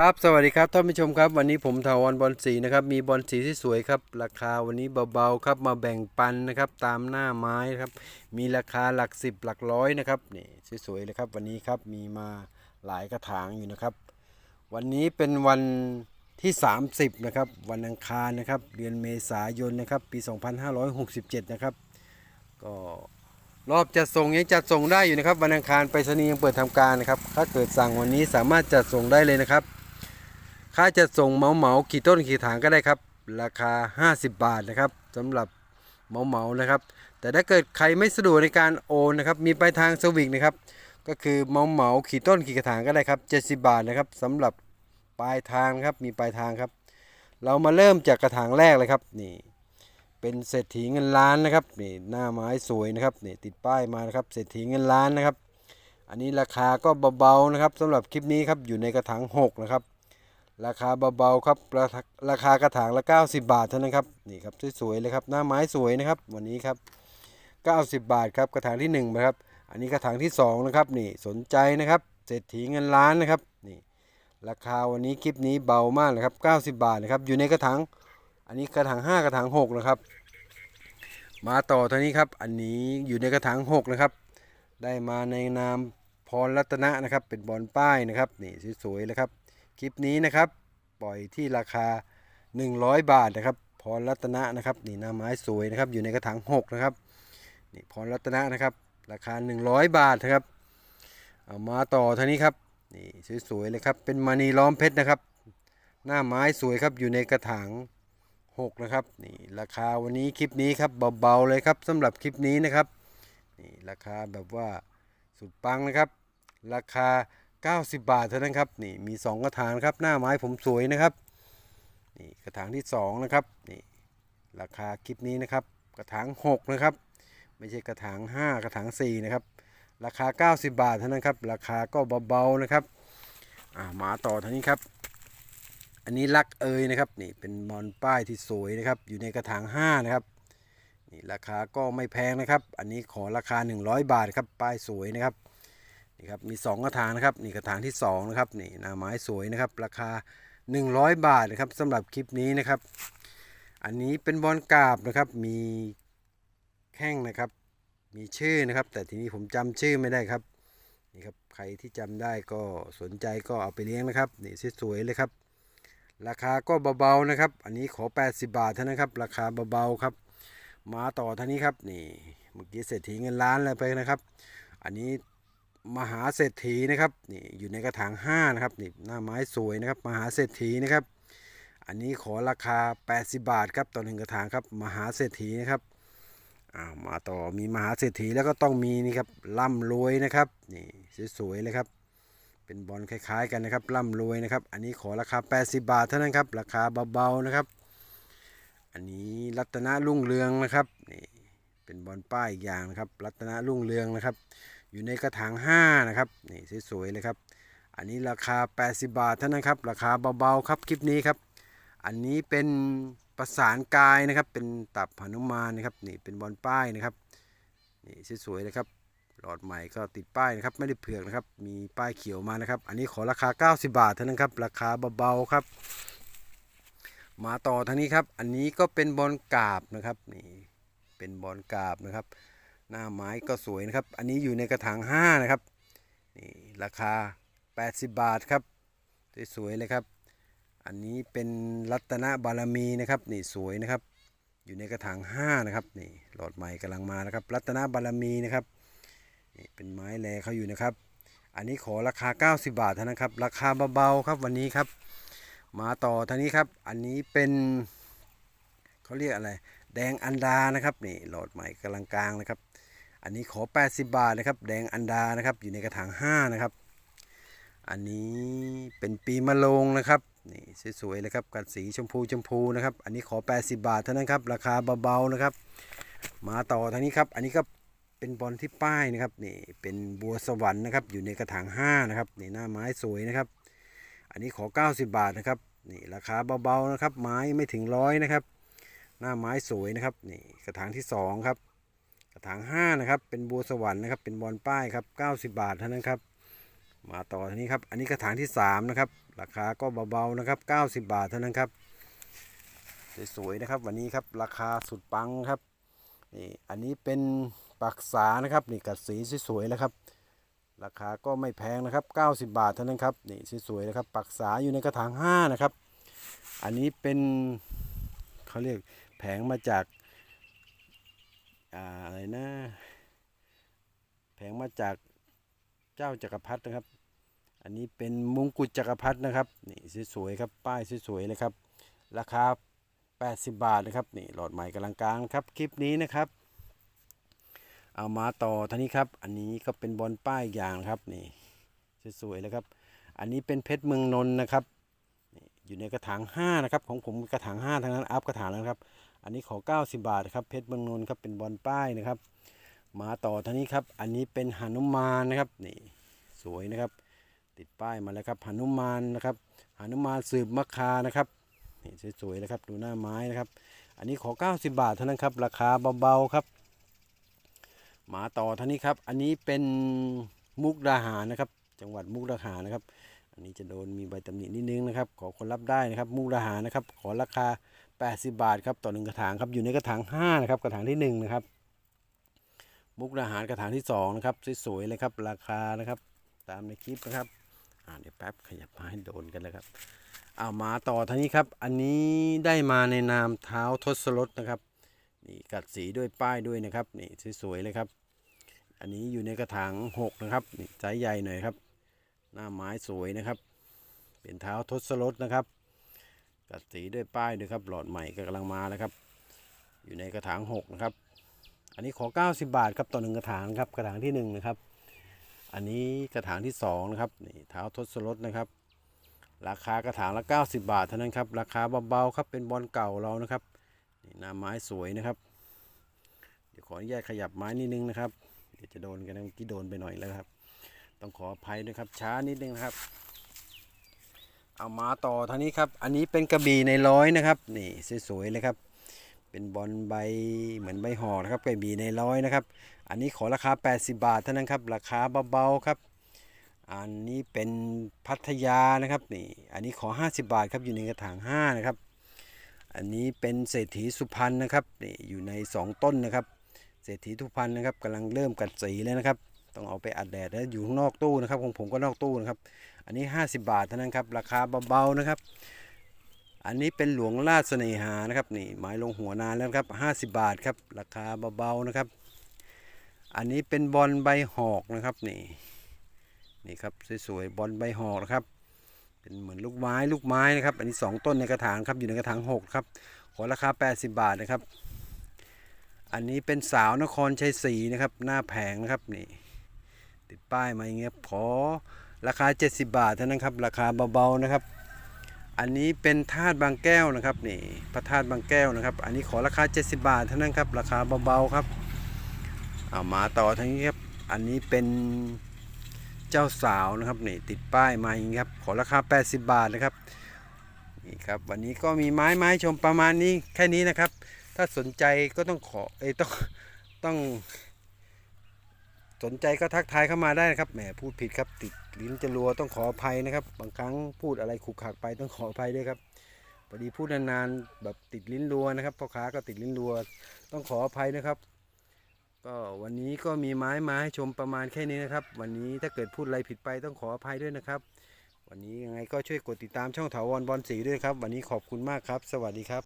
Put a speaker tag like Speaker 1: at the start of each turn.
Speaker 1: ครับสวัสดีครับท่านผู้ชมครับ วันนี้ผมถาวรบอลสีนะครับมีบอลสีที่สวยครับ ราคาวันนี้เบาๆครับมาแบ่งปันนะครับตามหน้าไม้ครับ มีราคาหลักสิบหลักร้อยนะครับนี่สวยๆเลยครับ วันนี้ครับมีมาหลายกระถางอยู่นะครับ วันนี้เป็นวันที่ 30นะครับวันอังคารนะครับ เดือนเมษายนนะครับ ปี 2567 นะครับก็รอบจัดส่งยังจัดส่งได้อยู่นะครับวันอังคารไปรษณีย์ยังเปิดทำการนะครับถ้าเกิดสั่งวันนี้สามารถจัดส่งได้เลยนะครับ ค่าจัดส่งเหมาเหมากี่ต้นกี่ถางก็ได้ครับ ราคา 50 บาทนะครับสำหรับเหมาเหมานะครับ แต่ถ้าเกิดใครไม่สะดวกในการโอนนะครับ มีปลายทางสวิงนะครับ ก็คือเหมาเหมาๆกี่ต้นกี่กระถางก็ได้ครับ70 บาทนะครับสำหรับปลายทางครับมีปลายทางครับ เรามาเริ่มจากกระถางแรกเลยครับนี่เป็นเศรษฐีเงินล้านนะครับนี่หน้าไม้สวยนะครับนี่ติดป้ายมานะครับเศรษฐีเงินล้านนะครับ อันนี้ราคาก็เบาๆนะครับสำหรับคลิปนี้ครับอยู่ในกระถาง6นะครับ ราคาเบาๆครับราคาราคากระถางละ 90 บาทเท่านั้นครับนี่ครับสวยๆเลยครับหน้าไม้สวยนะครับ วันนี้ครับ 90 บาทครับกระถางที่1นะครับอันนี้กระถางที่2นะครับนี่สนใจนะครับเศรษฐีเงินล้านนะครับนี่ราคาวันนี้คลิปนี้เบามากเลยครับ 90 บาทนะครับอยู่ในกระถางอันนี้กระถาง5กระถาง6นะครับมาต่อท่านี้ครับอันนี้อยู่ในกระถาง6นะครับได้มาในนามพรรัตนะนะครับเป็นบอลป้ายนะครับนี่สวยๆเลยครับ คลิปนี้นะครับ ปล่อยที่ราคา 100 บาทนะครับพรรัตนะนะครับนี่หน้าไม้สวยนะครับอยู่ในกระถาง6นะครับนี่พรรัตนะนะครับ ราคา 100 บาทนะครับเอามาต่อทางนี้ครับนี่สวยๆเลยครับเป็นมณีล้อมเพชรนะครับ หน้าไม้สวยครับอยู่ในกระถาง6นะครับนี่ราคาวันนี้คลิปนี้ครับเบาๆเลยครับสำหรับคลิปนี้นะครับนี่ราคาแบบว่าสุดปังนะครับ ราคา 90 บาทเท่านั้นครับนี่มี 2 กระถางครับหน้าไม้ผมสวยนะครับนี่กระถางที่ 2 นะครับนี่ราคาคลิปนี้นะครับ กระถาง 6 นะครับ ไม่ใช่กระถาง 5 กระถาง 4 นะครับ ราคา 90 บาทเท่านั้นครับ ราคาก็เบาๆนะครับอ่ามาต่อทางนี้ครับ อันนี้ลักเอยนะครับนี่เป็นมอนป้ายที่สวยนะครับ อยู่ในกระถาง 5 นะครับนี่ราคาก็ไม่แพงนะครับ อันนี้ขอราคา 100 บาทครับป้ายสวยนะครับ นี่ครับมี2กระถางนะครับนี่กระถางที่2นะครับนี่หน้าไม้สวยนะครับ ราคา 100 บาทนะครับสำหรับคลิปนี้นะครับ อันนี้เป็นบอลกาบนะครับมีแข้งนะครับ มีชื่อนะครับ แต่ทีนี้ผมจำชื่อไม่ได้ครับนี่ครับใครที่จำได้ก็สนใจก็เอาไปเลี้ยงนะครับนี่สวยๆเลยครับ ราคาก็เบาๆนะครับ อันนี้ขอ 80 บาทเท่านั้นครับ ราคาเบาๆครับ มาต่อท่านี้ครับนี่เมื่อกี้เศรษฐีเงินล้านเลยไปนะครับ อันนี้ มหาเศรษฐีนะครับนี่อยู่ในกระถาง5นะครับนี่หน้าไม้สวยนะครับ มหาเศรษฐีนะครับ อันนี้ขอราคา 80 บาทครับต่อหนึ่งกระถางครับมหาเศรษฐีนะครับอ่ามาต่อมีมหาเศรษฐีแล้วก็ต้องมีนี่ครับร่ำรวยนะครับนี่สวยๆเลยครับ เป็นบอลคล้ายๆกันนะครับร่ำรวยนะครับ อันนี้ขอราคา 80 บาทเท่านั้นครับราคาเบาๆนะครับ อันนี้รัตนรุ่งเรืองนะครับนี่เป็นบอลป้ายอีกอย่างนะครับ รัตนรุ่งเรืองนะครับ อยู่ในกระถาง5นะครับนี่สวยๆเลยครับ อันนี้ราคา 80 บาทเท่านั้นครับ ราคาเบาๆครับคลิปนี้ครับ อันนี้เป็นประสานกายนะครับ เป็นตับหนุมานนะครับนี่เป็นบอลป้ายนะครับนี่สวยๆเลยครับหลอดใหม่ก็ติดป้ายนะครับไม่ได้เผือกนะครับมีป้ายเขียวมานะครับ อันนี้ขอราคา 90 บาทเท่านั้นครับราคาเบาๆครับ มาต่อทางนี้ครับ อันนี้ก็เป็นบอลกาบนะครับนี่เป็นบอลกาบนะครับ หน้าไม้ก็สวยนะครับ อันนี้อยู่ในกระถาง5นะครับนี่ราคา 80 บาทครับสวยๆเลยครับ อันนี้เป็นรัตนบารมีนะครับนี่สวยนะครับ อยู่ในกระถาง5นะครับนี่หลอดใหม่กำลังมานะครับ รัตนบารมีนะครับนี่เป็นไม้แลเขาอยู่นะครับ อันนี้ขอราคา 90 บาทเท่านั้นครับ ราคาเบาๆครับวันนี้ครับ มาต่อทางนี้ครับ อันนี้เป็นเขาเรียกอะไร แดงอันดานะครับนี่หลอดใหม่กำลังกลางนะครับ อันนี้ขอ 80 บาทนะครับ แดงอันดานะครับ อยู่ในกระถาง5นะครับ อันนี้เป็นปีมะโรงนะครับนี่สวยๆเลยครับกับสีชมพูชมพูนะครับ อันนี้ขอ 80 บาทเท่านั้นครับ ราคาเบาๆนะครับ มาต่อทางนี้ครับ อันนี้ก็เป็นบอลที่ป้ายนะครับนี่เป็นบัวสวรรค์นะครับ อยู่ในกระถาง5นะครับนี่หน้าไม้สวยนะครับ อันนี้ขอ 90 บาทนะครับนี่ราคาเบาๆนะครับ ไม้ไม่ถึงร้อยนะครับ หน้าไม้สวยนะครับนี่กระถางที่สองครับ กระถาง5นะครับ เป็นบัวสวรรค์นะครับ เป็นบอลป้ายครับ90 บาทเท่านั้นครับ มาต่อทีนี้ครับ อันนี้กระถางที่3นะครับ ราคาก็เบาๆนะครับ90 บาทเท่านั้นครับ สวยๆนะครับ วันนี้ครับราคาสุดปังครับ นี่ อันนี้เป็นปักษานะครับ นี่กัดสีสวยๆแล้วครับ ราคาก็ไม่แพงนะครับ 90 บาทเท่านั้นครับ นี่สวยๆนะครับ ปักษาอยู่ในกระถาง5นะครับ อันนี้เป็นเขาเรียกแผงมาจาก อะไรนะแผงมาจากเจ้าจักรพรรดินะครับ อันนี้เป็นมงกุฎจักรพรรดินะครับนี่สวยๆครับป้ายสวยๆเลยครับ ราคา 80 บาทนะครับนี่หลอดใหม่กำลังกลางครับคลิปนี้นะครับ เอามาต่อท่านี้ครับ อันนี้ก็เป็นบอลป้ายอย่างครับนี่สวยๆเลยครับ อันนี้เป็นเพชรเมืองนนท์นะครับนี่อยู่ในกระถาง5นะครับของผมกระถาง5ทั้งนั้นอัพกระถางแล้วครับ อันนี้ขอ 90 บาทครับเพชรเมืองนนท์ครับเป็นบอลป้ายนะครับ มาต่อท่านี้ครับ อันนี้เป็นหนุมานนะครับนี่สวยนะครับ ติดป้ายมาแล้วครับหนุมานนะครับหนุมานสืบมะคานะครับนี่สวยๆนะครับดูหน้าไม้นะครับ อันนี้ขอ 90 บาทเท่านั้นครับราคาเบาๆครับ มาต่อท่านี้ครับ อันนี้เป็นมุกดาหารนะครับ จังหวัดมุกดาหารนะครับ อันนี้จะโดนมีใบตำหนินิดนึงนะครับ ขอคนรับได้นะครับ มุกดาหารนะครับ ขอราคา 80 บาทครับต่อหนึ่งกระถางครับอยู่ในกระถาง5นะครับกระถางที่ 1 นะครับ มุกดาหารกระถางที่ 2 นะครับสวยๆเลยครับราคานะครับ ตามในคลิปนะครับอ่าเดี๋ยวแป๊บขยับมาให้โดนกันเลยครับเอามาต่อท่านี้ครับ อันนี้ได้มาในนามเท้าทศรถนะครับนี่กัดสีด้วยป้ายด้วยนะครับนี่สวยๆเลยครับ อันนี้อยู่ในกระถาง6นะครับนี่ไซส์ใหญ่หน่อยครับ หน้าไม้สวยนะครับ เป็นเท้าทศรถนะครับัดสีด้วยป้ายด้วยครับหลอดใหม่ก็กำลังมาแล้วครับ อยู่ในกระถาง6นะครับ อันนี้ขอ 90 บาทครับต่อหนึ่งกระถางครับกระถางที่1นะครับ อันนี้กระถางที่2นะครับนี่เท้าทศรถนะครับ ราคากระถางละ 90 บาทเท่านั้นครับราคาเบาๆครับเป็นบอลเก่าเรานะครับนี่หน้าไม้สวยนะครับ เดี๋ยวขออนุญาตขยับไม้นิดนึงนะครับเดี๋ยวจะโดนกันนะเมื่อกี้โดนไปหน่อยแล้วครับ ต้องขออภัยด้วยครับช้านิดนึงนะครับ เอามาต่อทางนี้ครับ อันนี้เป็นกระบี่ในร้อยนะครับ นี่สวยๆเลยครับ เป็นบอลใบเหมือนใบห่อนะครับกระบี่ในร้อยนะครับ อันนี้ขอราคา 80 บาทเท่านั้นครับ ราคาเบาๆครับ อันนี้เป็นพัทยานะครับนี่อันนี้ขอ 50 บาทครับอยู่ในกระถาง5นะครับ อันนี้เป็นเศรษฐีสุพรรณนะครับนี่อยู่ใน 2 ต้นนะครับ เศรษฐีสุพรรณนะครับกำลังเริ่มกัดสีแล้วนะครับ ต้องเอาไปอัดแดดแล้วอยู่ข้างนอกตู้นะครับของผมก็นอกตู้นะครับ อันนี้ 50 บาทเท่านั้นครับราคาเบาๆนะครับ อันนี้เป็นหลวงราชเสน่หานะครับนี่ไม้ลงหัวนานแล้วครับ50 บาทครับราคาเบาๆนะครับ อันนี้เป็นบอลใบหอกนะครับนี่นี่ครับสวยๆบอลใบหอกนะครับ เป็นเหมือนลูกไม้ลูกไม้นะครับ อันนี้ 2 ต้นในกระถางครับอยู่ในกระถาง6ครับขอราคา 80 บาทนะครับ อันนี้เป็นสาวนครชัยศรีนะครับ หน้าแผงนะครับนี่ ติดป้ายมาอย่างเงี้ยขอราคา 70 บาทเท่านั้นครับราคาเบาๆนะครับ อันนี้เป็นธาตุบางแก้วนะครับนี่พระธาตุบางแก้วนะครับ อันนี้ขอราคา 70 บาทเท่านั้นครับราคาเบาๆครับเอามาต่อทางนี้ครับอันนี้เป็นเจ้าสาวนะครับนี่ติดป้ายมาอย่างนี้ครับขอราคา 80 บาทนะครับนี่ครับวันนี้ก็มีไม้ไม้ชมประมาณนี้แค่นี้นะครับ ถ้าสนใจก็ต้องขอเอยต้องต้อง สนใจก็ทักทายเข้ามาได้นะครับแหมพูดผิดครับ ติดลิ้นจะรัวต้องขออภัยนะครับ บางครั้งพูดอะไรขูกขากไปต้องขออภัยด้วยครับพอดีพูดนานๆแบบติดลิ้นรัวนะครับพ่อค้าก็ติดลิ้นรัวต้องขออภัยนะครับ ก็วันนี้ก็มีไม้มาให้ชมประมาณแค่นี้นะครับ วันนี้ถ้าเกิดพูดอะไรผิดไปต้องขออภัยด้วยนะครับ วันนี้ยังไงก็ช่วยกดติดตามช่องถาวรบอลสีด้วยครับ วันนี้ขอบคุณมากครับ สวัสดีครับ